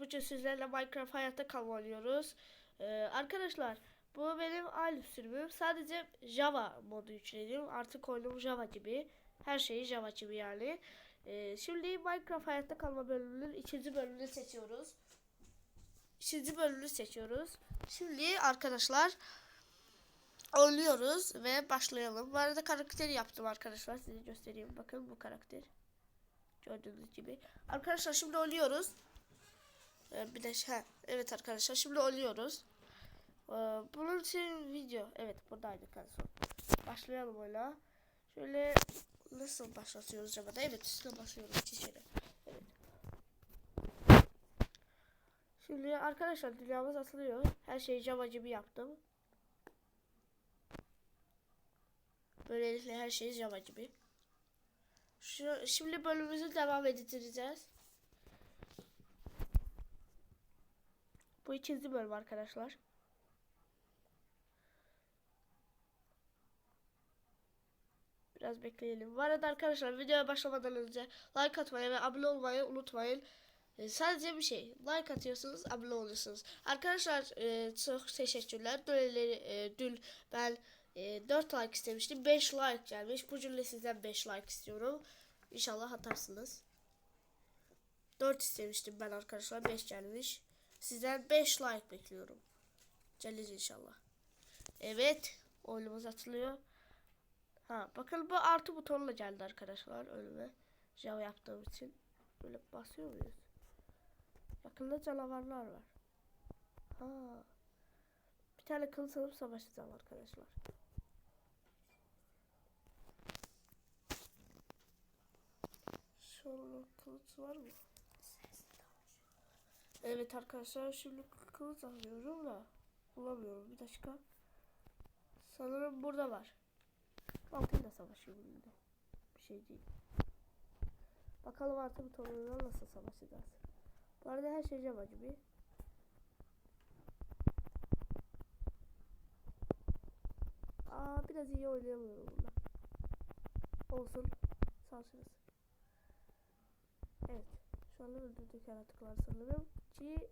Bugün sizlerle Minecraft hayatta kalma oynuyoruz. Ee, arkadaşlar bu benim aile sürümüm. Sadece Java modu yükledim. Artık oyunum Java gibi. Her şeyi Java gibi yani. Ee, şimdi Minecraft hayatta kalma bölümünün ikinci bölümünü seçiyoruz. İkinci bölümünü seçiyoruz. Şimdi arkadaşlar oynuyoruz ve başlayalım. Bu arada karakteri yaptım arkadaşlar. Size göstereyim. Bakın bu karakter. Gördüğünüz gibi. Arkadaşlar şimdi oynuyoruz. Ee, bir de şey, evet arkadaşlar şimdi oynuyoruz. Ee, bunun için video. Evet buradaydık en son. Başlayalım oyuna. Şöyle nasıl başlatıyoruz acaba da? Evet üstüne başlıyoruz çiçeğe. Evet. Şimdi arkadaşlar dünyamız atılıyor. Her şeyi Java gibi yaptım. Böylelikle her şey Java gibi. Şu, şimdi bölümümüzü devam ettireceğiz. Bu ikinci bölüm arkadaşlar. Biraz bekleyelim. Bu arada arkadaşlar videoya başlamadan önce like atmayı ve abone olmayı unutmayın. Ee, sadece bir şey. Like atıyorsunuz, abone oluyorsunuz. Arkadaşlar e, çok teşekkürler. Dün, e, dün ben e, 4 like istemiştim. 5 like gelmiş. Bu cümle sizden 5 like istiyorum. İnşallah atarsınız. 4 istemiştim ben arkadaşlar. 5 gelmiş. Sizden 5 like bekliyorum. Gelir inşallah. Evet. Oyunumuz atılıyor. Ha bakın bu artı butonla geldi arkadaşlar önüme. Java yaptığım için. Böyle basıyor muyuz? Yakında canavarlar var. Ha. Bir tane kılıç alıp savaşacağım arkadaşlar. Şöyle kılıç var mı? Evet arkadaşlar şimdi kılıç alıyorum da bulamıyorum bir dakika. Sanırım burada var. Baltayla savaşıyorum burada. Bir şey değil. Bakalım artık bu torunlarla nasıl savaşacağız. Bu arada her şey Java gibi. Aa biraz iyi oynayamıyorum bunda. Olsun. Sansürüz. Evet. Şu anda öldürdük yaratıklar sanırım ki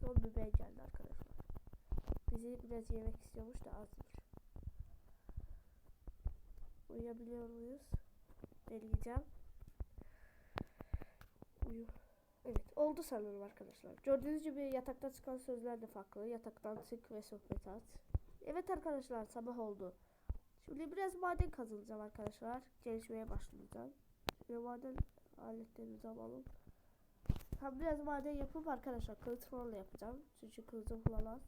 zombi bey geldi arkadaşlar. Bizi biraz yemek istiyormuş da azmış. Uyuyabiliyor muyuz? Deneyeceğim. Uyu. Evet oldu sanırım arkadaşlar. Gördüğünüz gibi yatakta çıkan sözler de farklı. Yataktan çık ve sohbet at. Evet arkadaşlar sabah oldu. Şimdi biraz maden kazılacağım arkadaşlar. Gelişmeye başlayacağım. Şimdi maden aletlerimizi alalım. Ha biraz maden yapıp arkadaşlar kılıç falan yapacağım. Çünkü kılıcım falan az.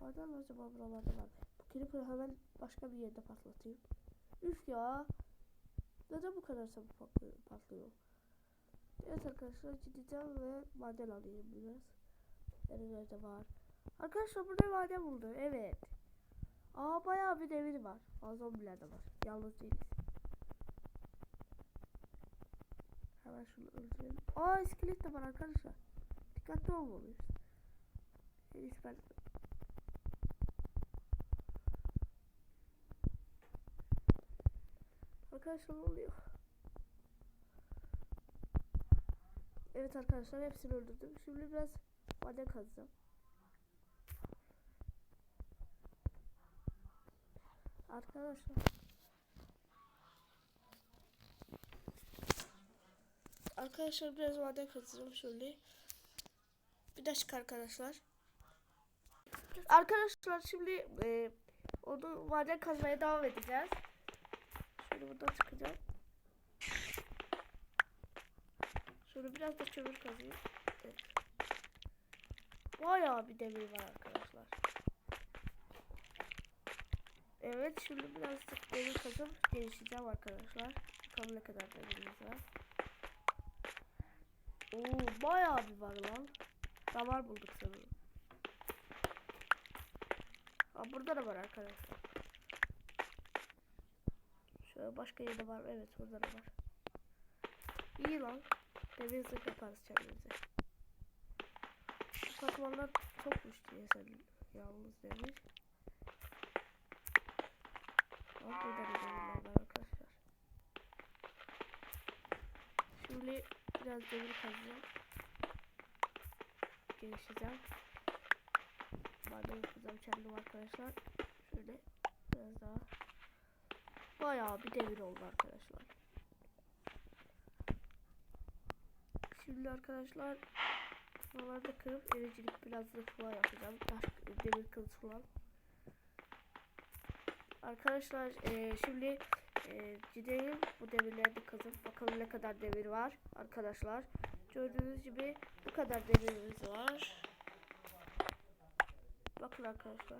Mi acaba buralarda var? Bu creeper'ı hemen başka bir yerde patlatayım. Üf ya. Neden bu kadar çabuk patlıyor? Evet arkadaşlar gideceğim ve maden alayım biraz. Nerelerde var? Arkadaşlar burada maden buldu. Evet. Aa bayağı bir demir var. Aa zombiler de var. Yalnız değiliz. Hemen şunu öldürelim. Aa iskelet de var arkadaşlar. Dikkatli olmalıyız. En iyisi ben... Arkadaşlar ne oluyor? Evet arkadaşlar hepsini öldürdüm. Şimdi biraz maden kazacağım. Arkadaşlar. Arkadaşlar biraz maden kazacağım şöyle. Bir dakika arkadaşlar. Arkadaşlar şimdi e, onu maden kazmaya devam edeceğiz. Şöyle buradan çıkacağım. Şöyle biraz da kömür kazayım. Evet. Bayağı bir demir var arkadaşlar. Evet şimdi birazcık demir kazıp gelişeceğim arkadaşlar. Bakalım ne kadar demirimiz var. Oo bayağı bir var lan. Damar bulduk sanırım. Ha burada da var arkadaşlar. Şöyle başka yerde var. Evet burada da var. İyi lan. Demir zırh yaparız kendimize. Katmanlar çokmuş diye sen yalnız demir. Ama burada da arkadaşlar. Şimdi biraz demir kazacağım. gelişeceğim. Maden yapacağım kendim arkadaşlar. Şöyle biraz daha. Bayağı bir devir oldu arkadaşlar. Şimdi arkadaşlar buralarda kırıp evcilik biraz falan yapacağım. Taş, demir kılıç falan. Arkadaşlar eee, şimdi eee, gidelim bu demirleri kazıp bakalım ne kadar demir var arkadaşlar. Gördüğünüz gibi bu kadar demirimiz var. Bakın arkadaşlar.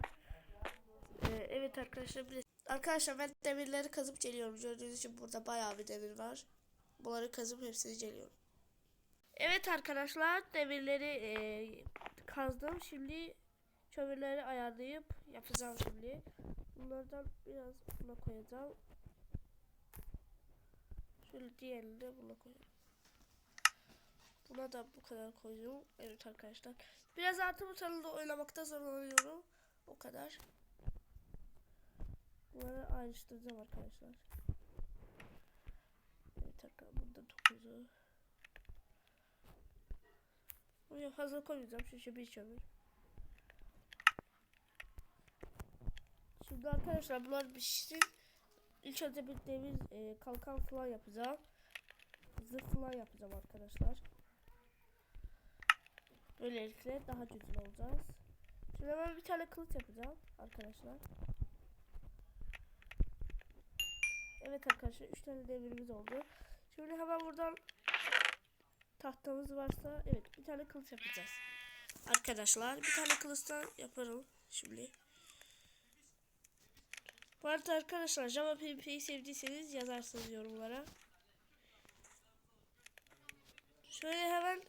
Eee, evet arkadaşlar bir Arkadaşlar ben demirleri kazıp geliyorum. Gördüğünüz gibi burada bayağı bir demir var. Bunları kazıp hepsini geliyorum. Evet arkadaşlar demirleri eee, kazdım. Şimdi kömürleri ayarlayıp yapacağım şimdi. Bunlardan biraz buna koyacağım. Şöyle diğerini de buna koyalım. Buna da bu kadar koyuyorum. Evet arkadaşlar. Biraz artı butonunda oynamakta zorlanıyorum. O kadar. Bunları ayrıştıracağım arkadaşlar. Evet arkadaşlar. Bunda 9'u. Buraya fazla koymayacağım. Çünkü bir kömür. Şimdi arkadaşlar bunlar pişsin. İlk önce bir demir e, kalkan falan yapacağım. Zırh falan yapacağım arkadaşlar. Böylelikle daha güzel olacağız. Şimdi hemen bir tane kılıç yapacağım arkadaşlar. Evet arkadaşlar 3 tane demirimiz oldu. Şimdi hemen buradan tahtamız varsa evet bir tane kılıç yapacağız. Arkadaşlar bir tane kılıçtan yaparım şimdi. Bu arada arkadaşlar Java PvP'yi sevdiyseniz yazarsınız yorumlara. Şöyle hemen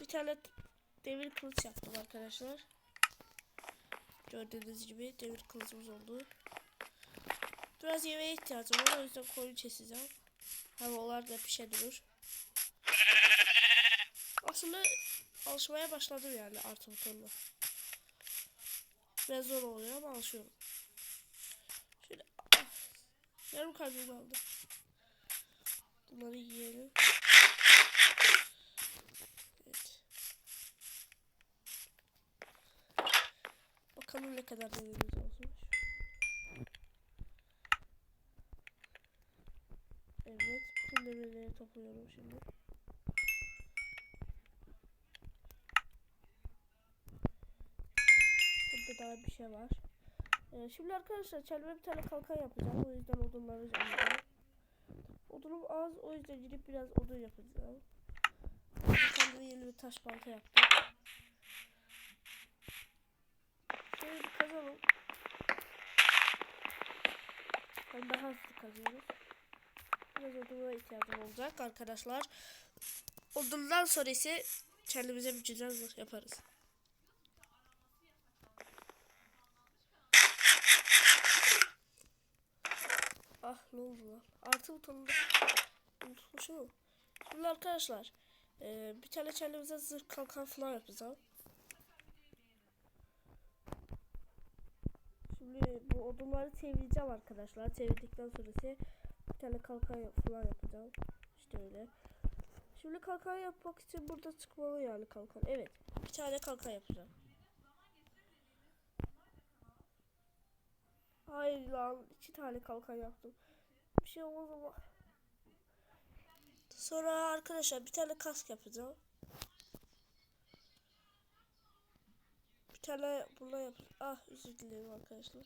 bir tane demir kılıç yaptım arkadaşlar. Gördüğünüz gibi demir kılıcımız oldu. Biraz yemeğe ihtiyacım var o yüzden koyun keseceğim. Havalar da pişe durur. Aslında alışmaya başladım yani artı butonla. Biraz zor oluyor ama alışıyorum. Yarım kalbim kaldı. Bunları yiyelim. Evet. Bakalım ne kadar demirimiz olmuş. Evet, bütün demirleri topluyorum şimdi. Burada daha bir şey var. Ee, şimdi arkadaşlar kendime bir tane kalkan yapacağım. O yüzden odunları alacağım. Odunum az o yüzden gidip biraz odun yapacağım. Kendime yeni bir taş balta yaptım. Şöyle bir kazalım. Ben daha hızlı kazıyoruz. Biraz oduna ihtiyacım olacak arkadaşlar. Odundan sonra ise kendimize bir zırh yaparız. Ah ne oldu lan? Artı butonunda unutmuşum. Şimdi arkadaşlar e, bir tane kendimize zırh kalkan falan yapacağım. Şimdi bu odunları çevireceğim arkadaşlar. Çevirdikten sonra bir tane kalkan falan yapacağım. İşte öyle. Şimdi kalkan yapmak için burada çıkmalı yani kalkan. Evet. Bir tane kalkan yapacağım. Hayır lan. iki tane kalkan yaptım. Şey olmaz ama. Sonra arkadaşlar bir tane kask yapacağım. Bir tane bundan yap. Ah özür dilerim arkadaşlar.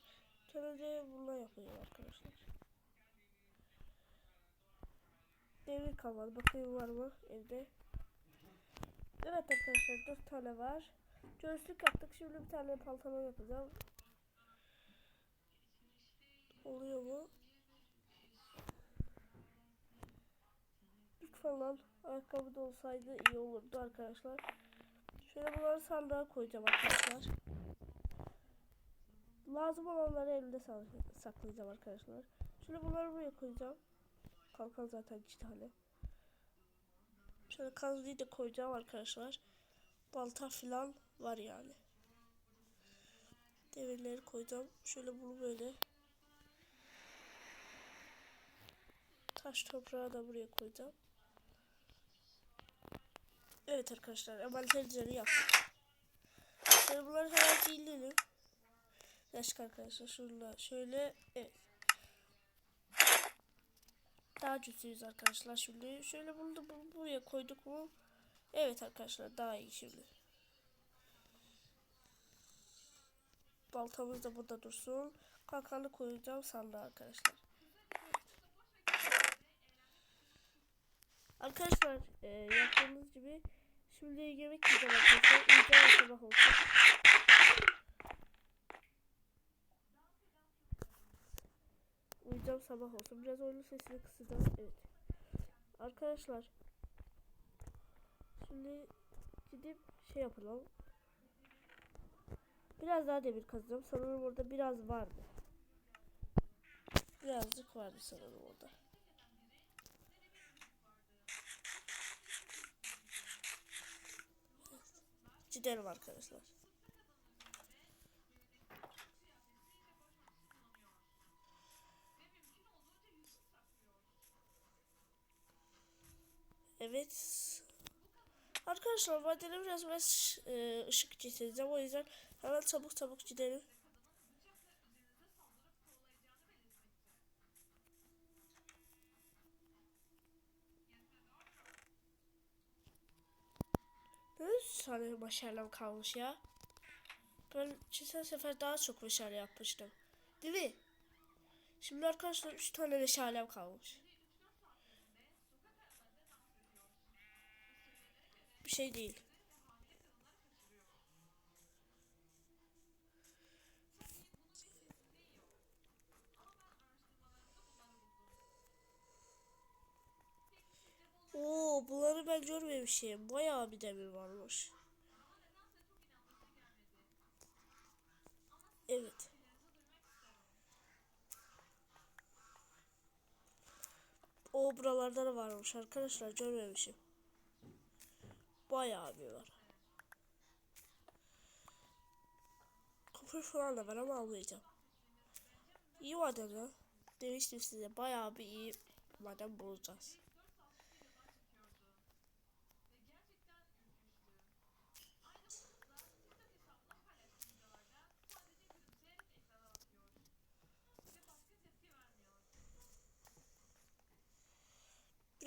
Bir tane de bundan yapacağım arkadaşlar. Demir kalmadı. Bakayım var mı evde. Evet arkadaşlar dört tane var. Göğüslük yaptık. Şimdi bir tane pantolon yapacağım. Oluyor mu? Falan ayakkabı da olsaydı iyi olurdu arkadaşlar. Şöyle bunları sandığa koyacağım arkadaşlar. Lazım olanları elimde sa- saklayacağım arkadaşlar. Şöyle bunları buraya koyacağım. Kalkan zaten iki tane. Şöyle kazıyı da koyacağım arkadaşlar. Balta falan var yani. Demirleri koyacağım. Şöyle bunu böyle. Taş toprağı da buraya koyacağım. Evet arkadaşlar envanterleri yaptık. Şimdi bunları hemen zilleyelim. Yaşık arkadaşlar şurada şöyle evet. Daha güçlüyüz arkadaşlar şimdi. Şöyle bunu da bu- buraya koyduk mu? Evet arkadaşlar daha iyi şimdi. Baltamız da burada dursun. Kalkanı koyacağım sandığa arkadaşlar. Arkadaşlar e, yaptığımız gibi şimdi yemek yiyeceğim arkadaşlar. Uyuyacağım sabah olsun. Uyuyacağım sabah olsun. Biraz oyunun sesini kısacağım. Evet. Arkadaşlar. Şimdi gidip şey yapalım. Biraz daha demir kazacağım. Sanırım orada biraz vardı. Birazcık vardı sanırım orada. Gidelim arkadaşlar. Evet. Arkadaşlar vadede biraz biraz e, ışık getireceğim. O yüzden hemen çabuk çabuk gidelim. Üç tane meşalem kalmış ya. Ben geçen sefer daha çok meşale yapmıştım. Değil mi? Şimdi arkadaşlar 3 tane meşalem kalmış. Bir şey değil. Oo, bunları ben görmemişim. Bayağı bir demir varmış. Evet. O buralarda da varmış arkadaşlar görmemişim. Bayağı bir var. Kupur falan da var ama almayacağım. İyi maden Demiştim size bayağı bir iyi maden bulacağız.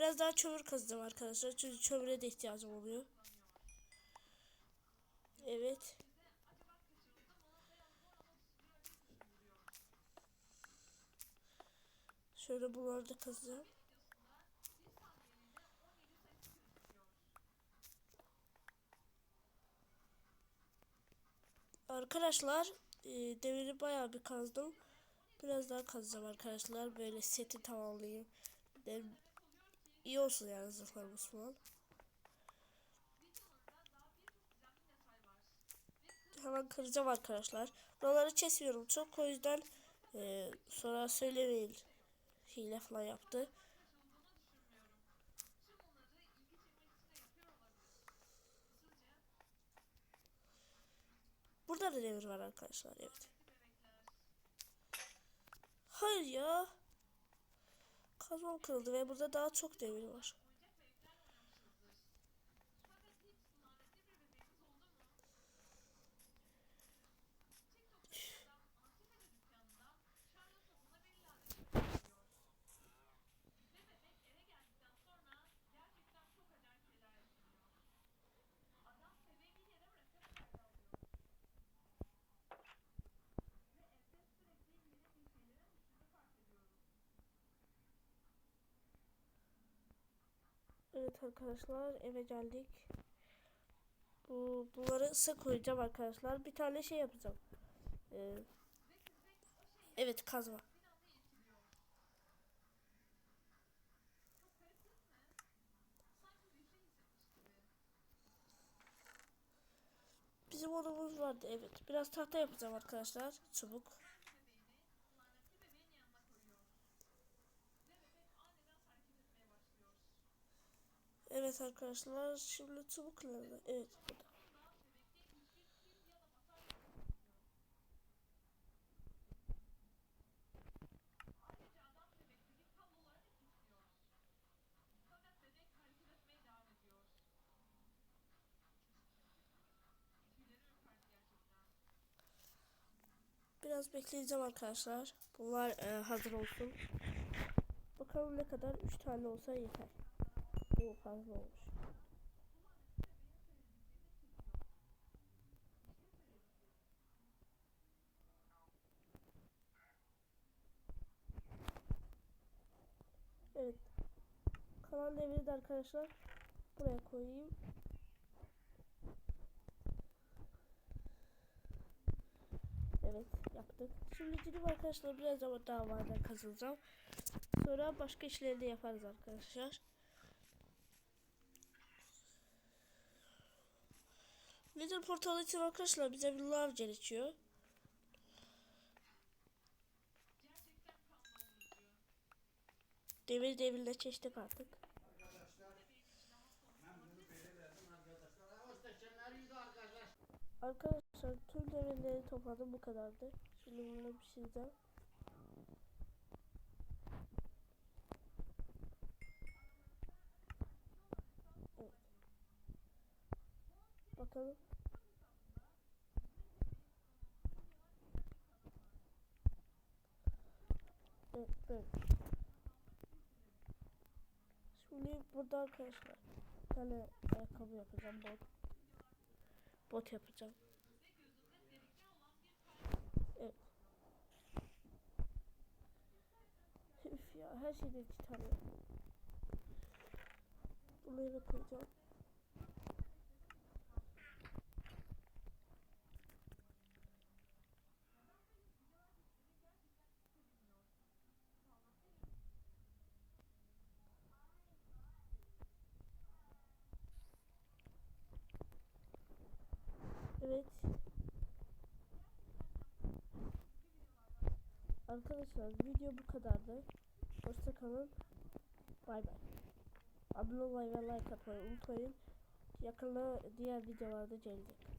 Biraz daha kömür kazacağım arkadaşlar. Çünkü kömüre de ihtiyacım oluyor. Evet. Şöyle bunları da kazacağım. Arkadaşlar e, demiri bayağı bir kazdım. Biraz daha kazacağım arkadaşlar. Böyle seti tamamlayayım. Dem iyi olsun yani zırhlarımız falan. Hemen kıracağım arkadaşlar. Buraları kesmiyorum çok o yüzden e, sonra söylemeyin hile falan yaptı. Burada da demir var arkadaşlar evet. Hayır ya. Kazmam kırıldı ve burada daha çok demir var. Evet arkadaşlar eve geldik. Bu bunları ısı koyacağım arkadaşlar. Bir tane şey yapacağım. Ee, evet kazma. Bizim odamız vardı evet. Biraz tahta yapacağım arkadaşlar. Çubuk. Evet arkadaşlar şimdi çubukları evet burada. Biraz bekleyeceğim arkadaşlar. Bunlar e, hazır olsun. Bakalım ne kadar 3 tane olsa yeter. Bu fazla olmuş. Evet. Kalan devri de arkadaşlar buraya koyayım. Evet yaptık. Şimdi gidip arkadaşlar biraz zaman daha maden kazılacağım. Sonra başka işleri de yaparız arkadaşlar. Nether portalı için arkadaşlar bize bir lav gerekiyor. Demir demirle çeşitlik artık. Arkadaşlar tüm demirleri topladım bu kadardı. Şimdi bunu pişireceğim. Evet. Bakalım. Evet böyle. Şimdi burada arkadaşlar bir tane ayakkabı yapacağım bot. Bot yapacağım. Evet. Üf ya her şeyde iki tane. Bunları koyacağım. Evet. Arkadaşlar video bu kadardı. Hoşça kalın. Bay bay. Abone olmayı ve like atmayı unutmayın. Yakında diğer videolarda gelecek.